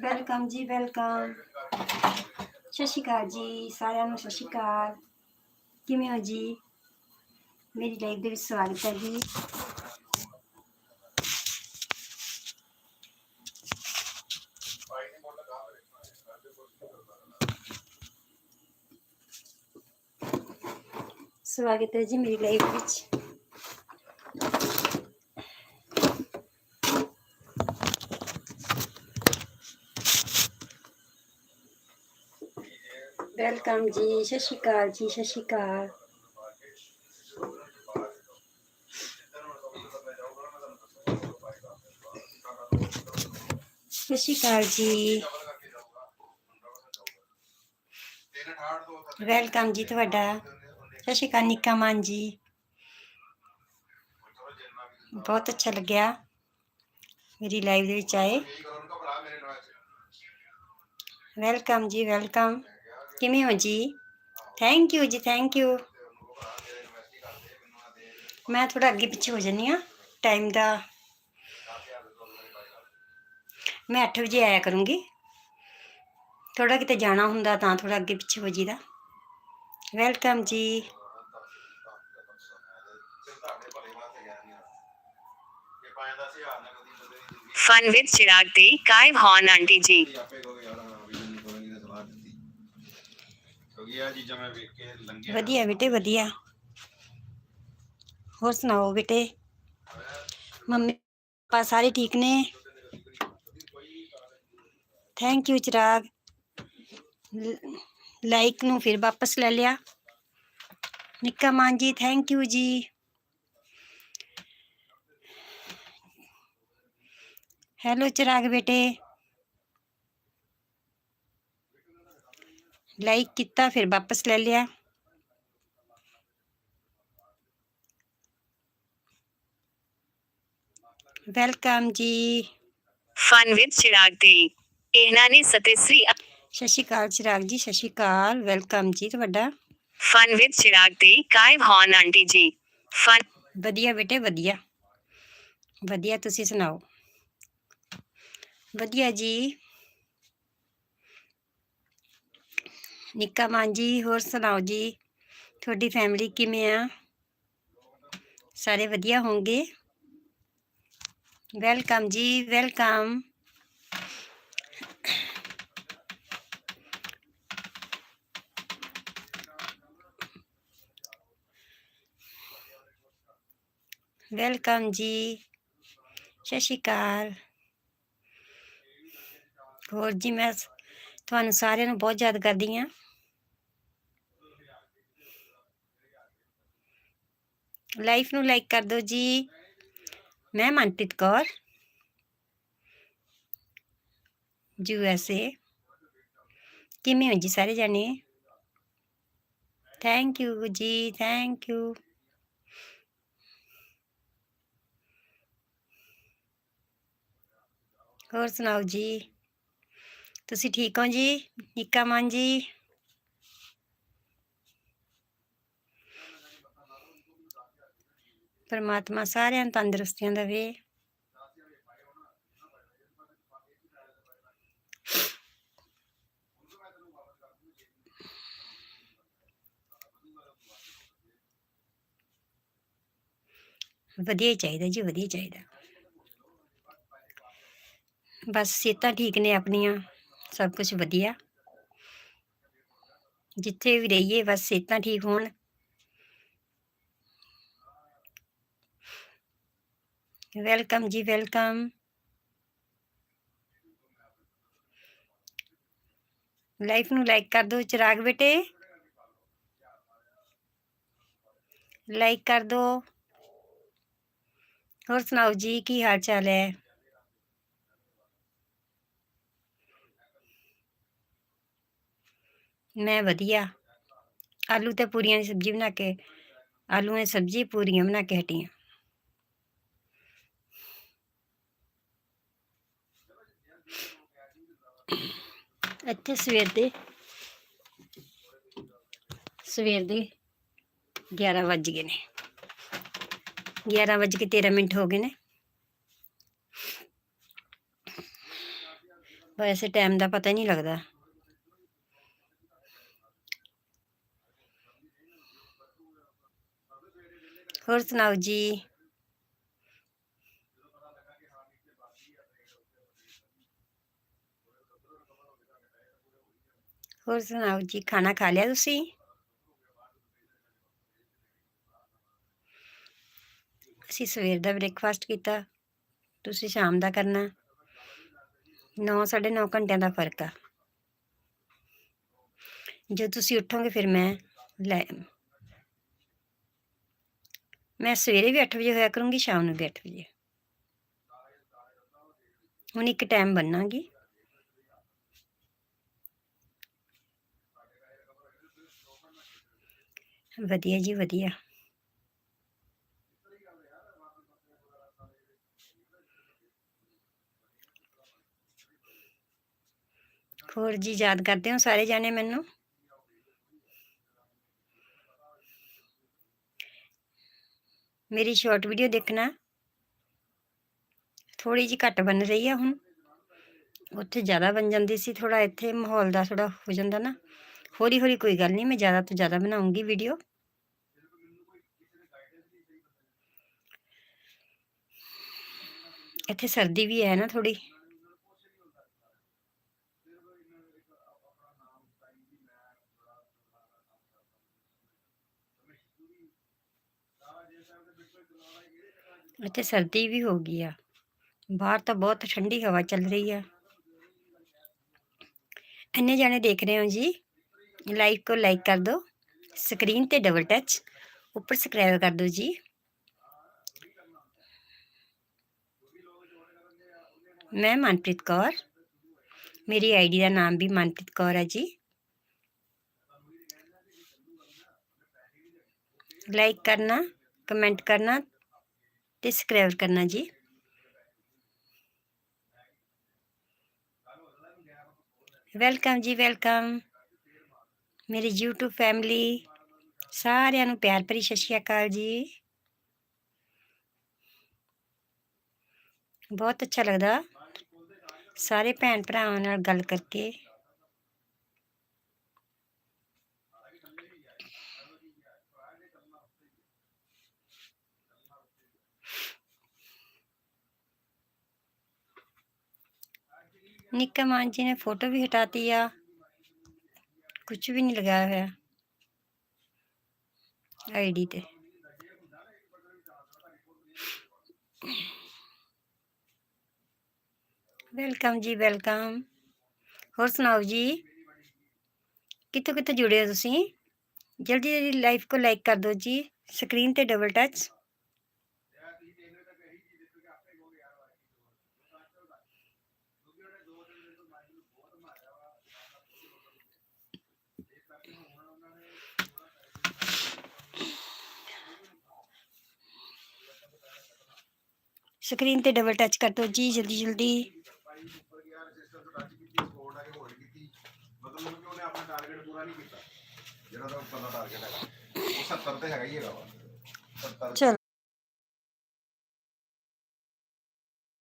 Welcome ਜੀ welcome ਸਤਿ ਸ਼੍ਰੀ ਅਕਾਲ ਜੀ, ਸਾਰਿਆਂ ਨੂੰ ਸਤਿ ਸ਼੍ਰੀ ਅਕਾਲ। ਕਿਵੇਂ ਹੋ ਜੀ? ਮੇਰੀ ਲਾਈਵ ਦੇ ਵਿੱਚ ਸਵਾਗਤ ਹੈ ਜੀ। ਸਵਾਗਤ ਹੈ ਜੀ ਮੇਰੀ ਲਾਈਵ ਵਿੱਚ। ਵੈਲਕਮ ਜੀ ਸਤਿ ਸ਼੍ਰੀ ਅਕਾਲ ਜੀ ਸਤਿ ਸ਼੍ਰੀ ਅਕਾਲ ਸਤਿ ਸ਼੍ਰੀ ਅਕਾਲ ਜੀ ਵੈਲਕਮ ਜੀ ਤੁਹਾਡਾ। ਸਤਿ ਸ਼੍ਰੀ ਅਕਾਲ ਨਿੱਕਾ ਮਾਨ ਜੀ ਬਹੁਤ ਅੱਛਾ ਲੱਗਿਆ। ਮੇਰੀ ਲਾਈਵ ਦੇ ਵਿੱਚ ਆਏ। ਵੈਲਕਮ ਜੀ ਵੈਲਕਮ ਕਿਵੇਂ ਹੋ ਜੀ? ਥੈਂਕ ਯੂ ਜੀ ਥੈਂਕ ਯੂ ਮੈਂ ਥੋੜਾ ਅੱਗੇ ਪਿੱਛੇ ਹੋ ਜਾਂਦੀ ਆ ਟਾਈਮ ਦਾ। ਮੈਂ 8 ਵਜੇ ਆਇਆ ਕਰੂੰਗੀ। ਥੋੜਾ ਕਿਤੇ ਜਾਣਾ ਹੁੰਦਾ ਤਾਂ ਥੋੜਾ ਅੱਗੇ ਪਿੱਛੇ ਹੋ ਜੀਦਾ ਵੈਲਕਮ ਜੀ। ਫਨ ਵਿਦ ਚਿਰਾਗ ਤੇ ਕਾਇਮ ਹੌਨ ਆਂਟੀ ਜੀ ਵਧੀਆ ਬੇਟੇ, ਵਧੀਆ। ਹੋਰ ਸੁਣਾਓ ਬੇਟੇ? ਮੰਮੀ, ਪਾਪਾ ਸਾਰੇ ਠੀਕ ਨੇ? Thank you Chirag. ਲਾਈਕ ਨੂੰ ਫਿਰ ਵਾਪਸ ਲੈ ਲਿਆ। ਨਿੱਕਾ ਮਾਨ ਜੀ ਥੈਂਕ ਯੂ ਜੀ। ਹੈਲੋ ਚਿਰਾਗ ਬੇਟੇ। ਲਾਈਕ ਕੀਤਾ ਫਿਰ ਵਾਪਸ ਲੈ ਲਿਆ। ਵੈਲਕਮ ਜੀ। ਫਨ ਵਿਦ ਚਿਰਾਗ ਤੇ ਇਹਨਾਂ ਨੇ ਸਤਿਸ੍ਰੀ ਸਤਿ ਸ਼੍ਰੀ ਅਕਾਲ ਚਿਰਾਗ ਜੀ ਸਤਿ ਸ਼੍ਰੀ ਅਕਾਲ। ਵੈਲਕਮ ਜੀ ਤੁਹਾਡਾ। ਫਨ ਵਿਦ ਚਿਰਾਗ ਤੇ ਕਾਇਮ ਹੌਨ ਆਂਟੀ ਜੀ। ਫਨ ਵਧੀਆ ਬੇਟੇ ਵਧੀਆ। ਵਧੀਆ ਤੁਸੀਂ ਸੁਣਾਓ? ਵਧੀਆ ਜੀ। ਨਿੱਕਾ ਮਾਨ ਜੀ ਹੋਰ ਸੁਣਾਓ ਜੀ ਤੁਹਾਡੀ ਫੈਮਿਲੀ ਕਿਵੇਂ ਆ ਸਾਰੇ ਵਧੀਆ ਹੋਣਗੇ ਵੈਲਕਮ ਜੀ ਵੈਲਕਮ ਵੈਲਕਮ ਜੀ ਸਤਿ ਸ਼੍ਰੀ ਅਕਾਲ ਹੋਰ ਜੀ ਮੈਂ ਸ- ਤੁਹਾਨੂੰ ਸਾਰਿਆਂ ਨੂੰ ਬਹੁਤ ਯਾਦ ਕਰਦੀ ਹਾਂ। ਲਾਈਫ ਨੂੰ ਲਾਈਕ ਕਰ ਦਿਓ ਜੀ। ਮੈਂ Manpreet Kaur. U S A. ਕਿਵੇਂ ਹੋ ਜੀ ਸਾਰੇ ਜਾਣੇ? ਥੈਂਕ ਯੂ ਜੀ ਥੈਂਕ ਯੂ ਹੋਰ ਸੁਣਾਓ ਜੀ? ਤੁਸੀਂ ਠੀਕ ਹੋ ਜੀ? ਨਿੱਕਾ ਮਾਨ ਜੀ? ਪਰਮਾਤਮਾ ਸਾਰਿਆਂ ਨੂੰ ਤੰਦਰੁਸਤੀਆਂ ਦੇਵੇ। ਵਧੀਆ ਚਾਹੀਦਾ ਜੀ, ਵਧੀਆ ਚਾਹੀਦਾ। ਬਸ ਸਿਹਤਾਂ ਠੀਕ ਨੇ ਆਪਣੀਆਂ। ਸਭ ਕੁਝ ਵਧੀਆ। ਜਿੱਥੇ ਵੀ ਰਹੀਏ, ਬਸ ਸਿਹਤਾਂ ਠੀਕ ਹੋਣ। ਵੈਲਕਮ ਜੀ ਵੈਲਕਮ ਲਾਈਫ ਨੂੰ ਲਾਈਕ ਕਰ ਦਿਓ ਚਿਰਾਗ ਬੇਟੇ। ਲਾਈਕ ਕਰ ਦਿਓ ਹੋਰ ਸੁਣਾਓ ਜੀ, ਕੀ ਹਾਲ ਚਾਲ ਹੈ? ਮੈਂ ਵਧੀਆ। ਆਲੂ ਤੇ ਪੂਰੀਆਂ ਦੀ ਸਬਜ਼ੀ ਬਣਾ ਕੇ, ਆਲੂਆਂ ਦੀ ਸਬਜ਼ੀ ਪੂਰੀਆਂ ਬਣਾ ਕੇ ਹਟੀ ਆਂ। ਇੱਥੇ ਸਵੇਰ ਦੇ ਸਵੇਰ ਦੇ 11 ਵੱਜ ਗਏ ਨੇ। 11 ਵੱਜ ਕੇ 13 ਮਿੰਟ ਹੋ ਗਏ ਨੇ। ਵੈਸੇ ਟਾਈਮ ਦਾ ਪਤਾ ਹੀ ਨਹੀਂ ਲੱਗਦਾ। ਹੋਰ ਸੁਣਾਓ ਜੀ? ਹੋਰ ਸੁਣਾਓ ਜੀ, ਖਾਣਾ ਖਾ ਲਿਆ ਤੁਸੀਂ? ਅਸੀਂ ਸਵੇਰ ਦਾ ਬ੍ਰੇਕਫਾਸਟ ਕੀਤਾ, ਤੁਸੀਂ ਸ਼ਾਮ ਦਾ ਕਰਨਾ। 9 9.5 ਘੰਟਿਆਂ ਦਾ ਫ਼ਰਕ ਆ। ਜੇ ਤੁਸੀਂ ਉੱਠੋਗੇ ਫਿਰ ਮੈਂ ਲੈ ਮੈਂ ਸਵੇਰੇ ਵੀ 8 ਵਜੇ ਹੋਇਆ ਕਰੂੰਗੀ, ਸ਼ਾਮ ਨੂੰ ਵੀ 8 ਵਜੇ। ਹੁਣ ਇੱਕ ਟਾਈਮ ਬੰਨਾਂਗੀ। ਵਧੀਆ ਜੀ, ਵਧੀਆ। ਹੋਰ ਜੀ, ਯਾਦ ਕਰਦੇ ਹੋ ਸਾਰੇ ਜਾਣੇ ਮੈਨੂੰ? ਮੇਰੀ ਸ਼ਾਰਟ ਵੀਡੀਓ ਦੇਖਣਾ। ਥੋੜੀ ਜਿਹੀ ਘੱਟ ਬਣ ਰਹੀ ਆ ਹੁਣ। ਉੱਥੇ ਜ਼ਿਆਦਾ ਬਣ ਜਾਂਦੀ ਸੀ ਥੋੜਾ ਇੱਥੇ ਮਾਹੌਲ ਦਾ ਥੋੜਾ ਹੋ ਜਾਂਦਾ ਨਾ। ਹੌਲੀ ਹੌਲੀ ਕੋਈ ਗੱਲ ਨਹੀਂ, ਮੈਂ ਜ਼ਿਆਦਾ ਤੋਂ ਜ਼ਿਆਦਾ ਬਣਾਉਂਗੀ ਵੀਡੀਓ ਇੱਥੇ ਸਰਦੀ ਵੀ ਹੈ ਨਾ ਥੋੜੀ ਇੱਥੇ ਸਰਦੀ ਵੀ ਹੋ ਗਈ ਆ। ਬਾਹਰ ਤਾਂ ਬਹੁਤ ਠੰਡੀ ਹਵਾ ਚੱਲ ਰਹੀ ਆ। ਇੰਨੇ ਜਾਣੇ ਦੇਖ ਰਹੇ ਹੋ ਜੀ। ਲਾਈਵ को ਲਾਈਕ ਕਰ ਦਿਓ ਸਕਰੀਨ ਤੇ ਡਬਲ ਟੱਚ ਉੱਪਰ ਸਬਸਕ੍ਰਾਈਬ ਕਰ ਦਿਓ ਜੀ। ਮੈਂ ਮਨਪ੍ਰੀਤ ਕੌਰ। ਮੇਰੀ ਆਈਡੀ ਦਾ ਨਾਮ ਵੀ ਮਨਪ੍ਰੀਤ ਕੌਰ ਹੈ ਜੀ। ਲਾਈਕ ਕਰਨਾ। ਕਮੈਂਟ ਕਰਨਾ ਤੇ ਸਬਸਕ੍ਰਾਈਬ ਕਰਨਾ ਜੀ। ਵੈਲਕਮ ਜੀ ਵੈਲਕਮ ਮੇਰੀ YouTube ਫੈਮਿਲੀ ਸਾਰਿਆਂ ਨੂੰ ਪਿਆਰ ਭਰੀ ਸਤਿ ਸ਼੍ਰੀ ਅਕਾਲ ਜੀ। ਬਹੁਤ ਅੱਛਾ ਲੱਗਦਾ ਸਾਰੇ ਭੈਣ ਭਰਾਵਾਂ ਨਾਲ ਗੱਲ ਕਰਕੇ। ਨਿੱਕਾ ਮਾਨ ਜੀ ਨੇ ਫੋਟੋ ਵੀ ਹਟਾਤੀ ਆ ਕੁਝ ਵੀ ਨਹੀਂ ਲਗਾਇਆ ਹੋਇਆ ਆਈਡੀ ਤੇ ਵੈਲਕਮ ਜੀ ਵੈਲਕਮ ਹੋਰ ਸੁਣਾਓ ਜੀ ਕਿੱਥੋਂ ਕਿੱਥੋਂ ਜੁੜੇ ਹੋ ਤੁਸੀਂ ਜਲਦੀ ਜਲਦੀ ਲਾਈਵ ਕੋ ਲਾਈਕ ਕਰ ਦਿਓ ਜੀ ਸਕਰੀਨ ਤੇ ਡਬਲ ਟੱਚ ਸਕਰੀਨ ਤੇ ਡਬਲ ਟੱਚ ਕਰ ਦਿਓ ਜੀ ਜਲਦੀ ਜਲਦੀ ਮਤਲਬ ਕਿ ਉਹਨੇ ਆਪਣਾ ਟਾਰਗੇਟ ਪੂਰਾ ਨਹੀਂ ਕੀਤਾ ਜਿਹੜਾ ਉਹਦਾ ਉੱਪਰ ਦਾ ਟਾਰਗੇਟ ਹੈਗਾ ਉਹ 70 ਤੇ ਹੈਗਾ ਹੀ ਹੈਗਾ ਵਾ 70 ਚਲ